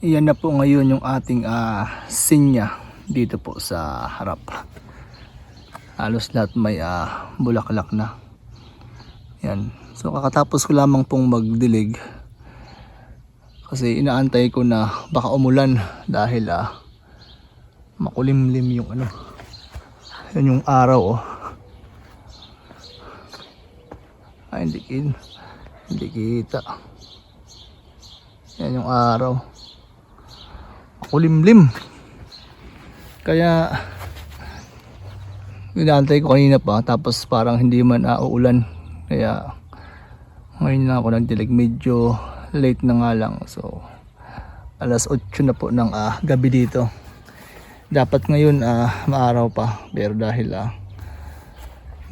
Iyan na po ngayon yung ating ah, sinya dito po sa harap. Halos lahat may ah, bulaklak na. Yan. So kakatapos ko lamang pong magdilig. Kasi inaantay ko na baka umulan dahil ah, makulimlim yung ano. Yan yung araw oh. Ay hindi kin. Hindi kita. Yan yung araw. Makulimlim. Kaya inaantay ko kanina pa tapos parang hindi man auulan. Kaya ngayon na ako nagdilig medyo late na nga lang. So alas 8 na po ng ah, gabi dito. Dapat ngayon ah, maaraw pa pero dahil ah,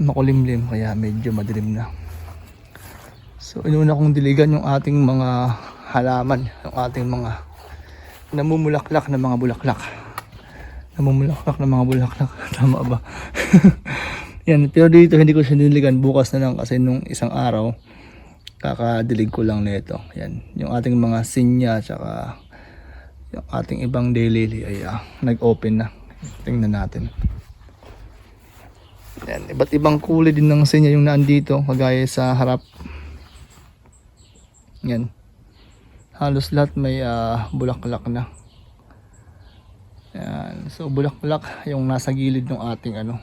makulimlim kaya medyo madilim na. So inuna kong diligan yung ating mga halaman, yung ating mga namumulaklak na mga bulaklak. Namumulaklak na mga bulaklak. Tama ba? Yan, pero dito hindi ko siya diligan bukas na lang kasi nung isang araw kakadilig ko lang nito. Yan, yung ating mga sinya tsaka yung ating ibang daily ay ah, nag-open na. Tingnan natin. Yan, iba't ibang kulay din ng sinya yung naandito kagaya sa harap. Yan. Halos lahat may ah, bulaklak na. Yan. So bulaklak yung nasa gilid ng ating ano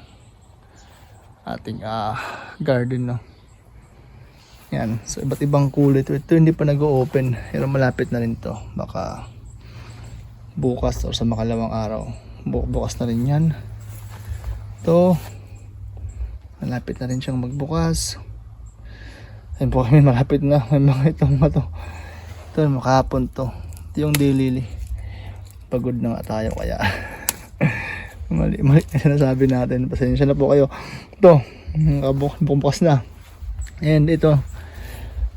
ating ah, garden no. Yan. So iba't ibang kulay ito. Ito hindi pa nag-open. Pero malapit na rin to. Baka bukas o sa makalawang araw. Bu- bukas na rin yan. Ito. Malapit na rin siyang magbukas. Ayun po kami malapit na. May mga itong mga. Ito makapon to. Ito yung daily. Pagod na nga tayo kaya. mali, mali na sinasabi natin. Pasensya na po kayo. Ito. Bukas na. And ito.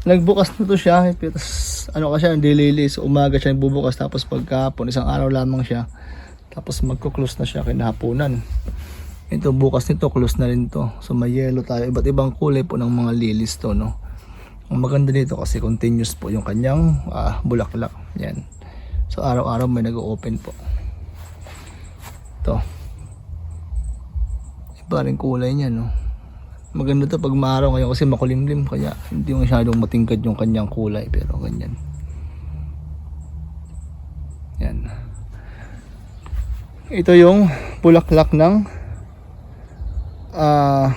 Nagbukas na to siya. Tapos ano ka siya, daily. So umaga siya bubukas. Tapos pagkapon, isang araw lamang siya. Tapos magko-close na siya kinahaponan. Ito bukas nito, close na rin to. So may yellow tayo. Iba't ibang kulay po ng mga lilies to, no. Ang maganda dito kasi continuous po yung kanyang ah, bulaklak. Yan. So araw-araw may nag-open po. Ito. Iba rin kulay niya, no. Maganda to pag maaraw ngayon kasi makulimlim kaya hindi masyadong matingkad yung kanyang kulay pero ganyan. Yan. Ito yung bulaklak ng ah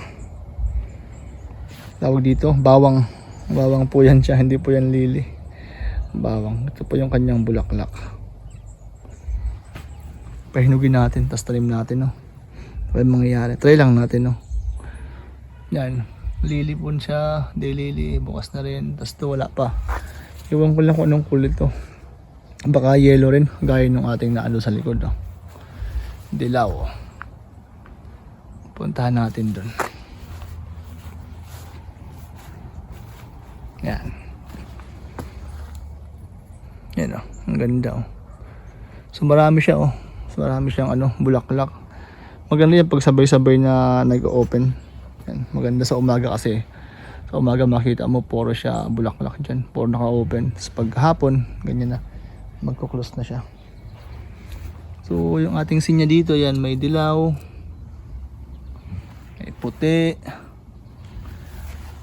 tawag dito, bawang. Bawang po yan siya, hindi po yan lili. Bawang. Ito po yung kanyang bulaklak. Pahinugin natin, tapos talim natin, no. Ano mangyayari? Try lang natin, no. Yan. Lili po siya, day lili, bukas na rin. Tapos ito wala pa. Iwan ko lang kung anong kulay to. Baka yellow rin, gaya nung ating naano sa likod, no. Dilaw. Puntahan natin doon. Yan. Yan oh, ang ganda oh. So marami siya oh. So marami siyang ano, bulaklak. Maganda yan pag sabay-sabay na nag-open. Yan, maganda sa umaga kasi. Sa umaga makita mo puro siya bulaklak dyan. Puro naka-open. Tapos pag hapon, ganyan na. Magko-close na siya. So yung ating sinya dito yan may dilaw. May puti.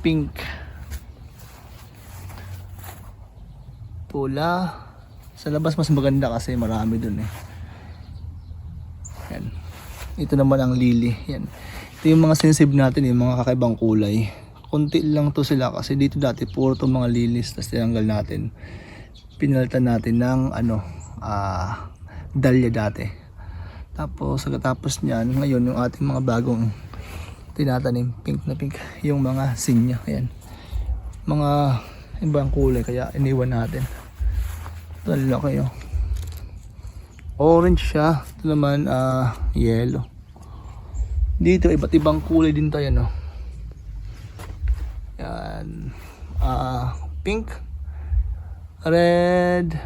Pink. Pula. Sa labas mas maganda kasi marami dun eh. Yan. Ito naman ang lily. Yan. Ito yung mga sensitive natin, yung mga kakaibang kulay. Kunti lang to sila kasi dito dati puro to mga lilies. Tapos tinanggal natin. Pinalitan natin ng ano, ah, dahlia dati. Tapos, pagkatapos niyan, ngayon yung ating mga bagong tinatanim, pink na pink, yung mga sinya. Ayan. Mga ibang kulay, kaya iniwan natin. Ito, ang laki oh. Orange siya. Ito naman, ah, yellow. Dito, iba't ibang kulay din tayo, no? Yan. Ah, pink. Red.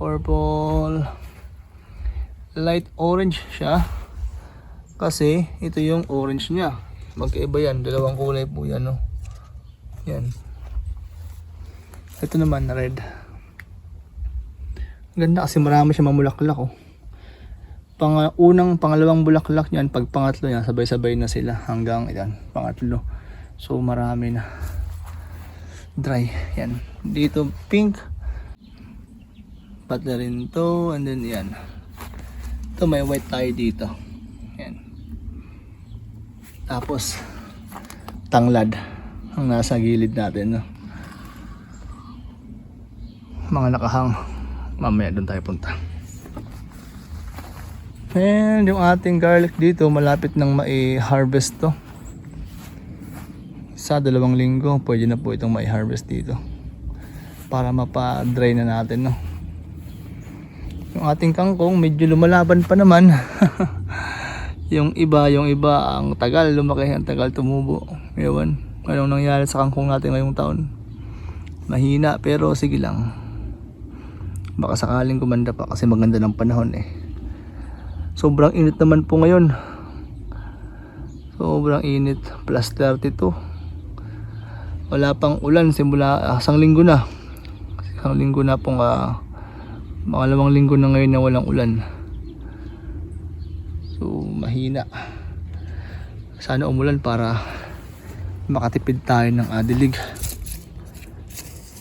Purple. Light orange siya. Kasi, ito yung orange niya. Magkaiba yan. Dalawang kulay po yan, no? Yan. Ito naman, red. Ganda kasi marami siya mamulaklak oh. Pang, unang, pangalawang bulaklak niyan, pag pangatlo niya, sabay-sabay na sila hanggang yan, pangatlo. So marami na. Dry. Yan. Dito pink. Pati rin to. And then yan. Ito may white tayo dito. Yan. Tapos tanglad ang nasa gilid natin no. Mga nakahang mamaya doon tayo punta. And yung ating garlic dito malapit nang mai-harvest to. Sa dalawang linggo pwede na po itong mai-harvest dito. Para mapa-dry na natin no. Yung ating kangkong medyo lumalaban pa naman. yung iba, yung iba ang tagal lumaki, ang tagal tumubo. Ewan, anong nangyari sa kangkong natin ngayong taon? Mahina pero sige lang. Baka sakaling kumanda pa kasi maganda ng panahon eh. Sobrang init naman po ngayon. Sobrang init. Plus 32. Wala pang ulan simula ah, isang linggo na. Isang linggo na pong ah, mga lamang linggo na ngayon na walang ulan. So mahina. Sana umulan para makatipid tayo ng adilig.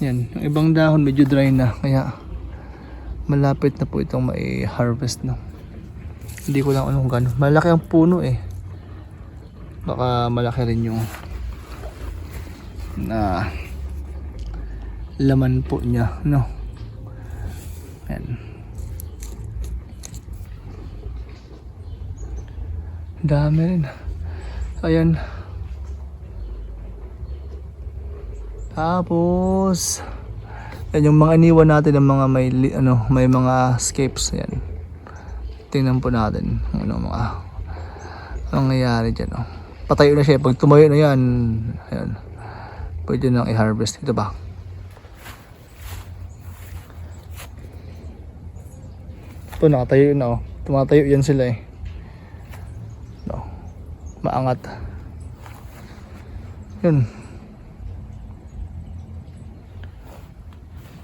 Yan, yung ibang dahon medyo dry na kaya malapit na po itong mai-harvest na. Hindi ko lang anong gano'n. Malaki ang puno eh. Baka malaki rin yung na laman po niya, no? Yan. Dami rin. Ayan. Tapos yan yung mga iniwan natin ng mga may ano, may mga scapes yan. Tingnan po natin kung ano mga ang nangyayari diyan, oh. Patayo na siya pag tumayo na yan. Ayan. Pwede nang i-harvest ito ba? Ito nakatayo na oh. Tumatayo yan sila eh. No. Maangat. Yun.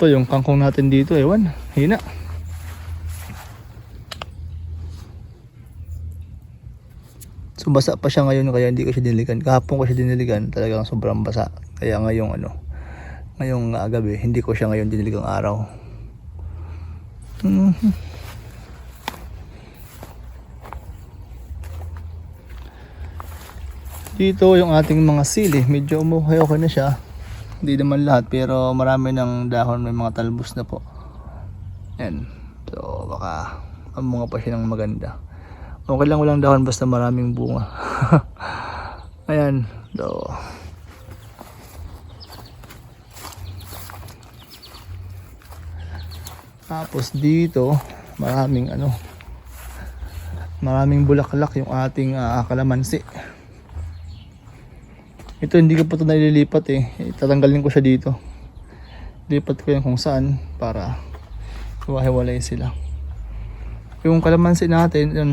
Ito yung kangkong natin dito, ewan. Hina. So pa siya ngayon kaya hindi ko siya diniligan. Kahapon ko siya diniligan, talagang sobrang basa. Kaya ngayong ano, ngayong uh, gabi, hindi ko siya ngayon diniligang araw. Mhm. Dito yung ating mga sili, medyo umuhay-okay na siya. Hindi naman lahat pero marami ng dahon may mga talbos na po. Yan. So baka amunga pa siya ng maganda. Okay lang walang dahon basta maraming bunga. Ayan. So Tapos dito, maraming ano, maraming bulaklak yung ating ah, kalamansi. Ito hindi ko pa ito nililipat eh. Tatanggalin ko siya dito. Lipat ko yan kung saan para hiwa-hiwalay sila. Yung kalamansi natin, yun,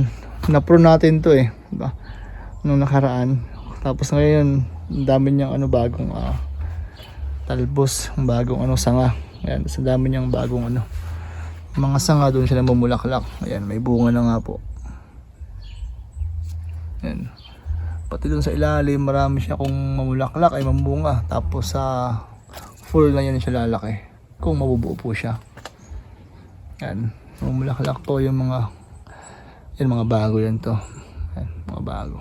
na-pro natin to eh. Diba? Nung nakaraan. Tapos ngayon, dami niyang ano bagong ah, talbos, bagong ano sanga. Ayan, sa dami niyang bagong ano mga sanga doon sila mamulaklak. Ayan, may bunga na nga po. Ayan. Pati doon sa ilalim, marami siya kung mamulaklak ay mamunga. Tapos sa full na yan siya lalaki. Kung mabubuo po siya. Ayan. Mamulaklak po yung mga yan mga bago yan to. Ayan, mga bago.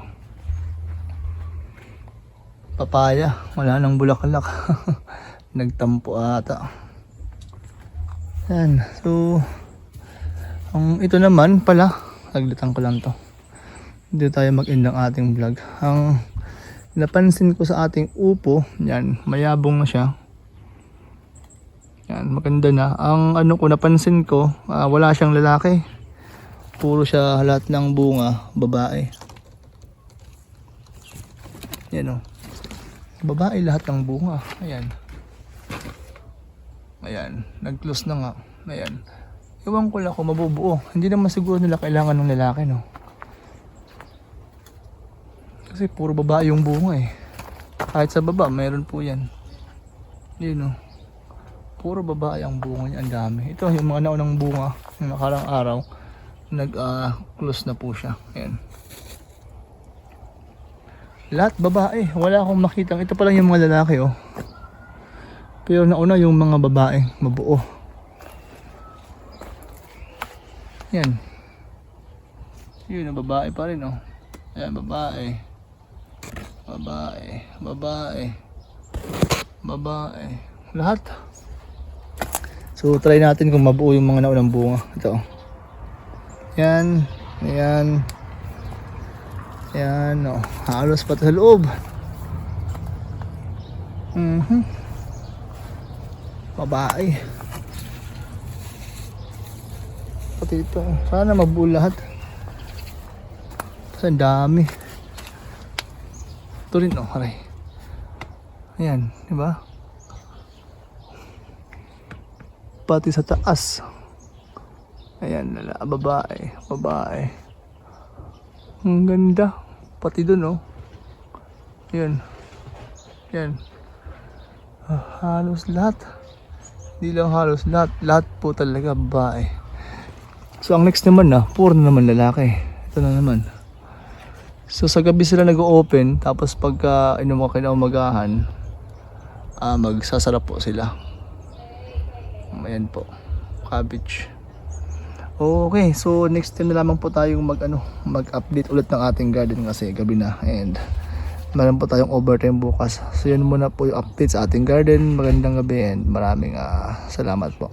Papaya, wala nang bulaklak. Nagtampo ata. Yan. So, ang ito naman pala, saglitan ko lang to. Dito tayo mag-end ng ating vlog. Ang napansin ko sa ating upo, yan, mayabong na siya. Yan, maganda na. Ang ano ko napansin ko, ah, wala siyang lalaki. Puro siya lahat ng bunga, babae. Yan o. Babae lahat ng bunga. Ayan. Ayan, nag-close na nga. Ayan. Ewan ko lang kung mabubuo. Hindi naman siguro nila kailangan ng lalaki, no? Kasi puro babae yung bunga eh. Kahit sa baba, mayroon po yan. Yun, no? Puro babae ang bunga niya. Ang dami. Ito yung mga naunang bunga. Yung nakarang araw. Nag-close na po siya. Ayan. Lahat babae. Wala akong makitang. Ito pa lang yung mga lalaki oh. Pero nauna yung mga babae. Mabuo. Yan. Yun, ang babae pa rin, oh. Ayan, babae. Babae. Babae. Babae. Lahat. So, try natin kung mabuo yung mga naunang bunga. Ito. Yan. Yan. Yan, oh. Halos pa sa loob. Mhm. Babae. Pati ito. Sana mabuo lahat. Kasi dami. Ito rin, oh, aray. Ayan, di ba? Pati sa taas. Ayan, lala, babae, babae. Ang ganda. Pati dun, oh. Ayan. Ayan. Ah, halos lahat. Hindi lang halos lahat. Lahat po talaga babae. So, ang next naman na, puro na naman lalaki. Ito na naman. So sa gabi sila nag-open tapos pagka inumo kinaumagahan ah magsasarap po sila. Ayan po. Cabbage. Okay, so next time na lamang po tayong mag ano, mag-update ulit ng ating garden kasi gabi na and meron po tayong overtime bukas. So yun muna po yung update sa ating garden. Magandang gabi and maraming ah, salamat po.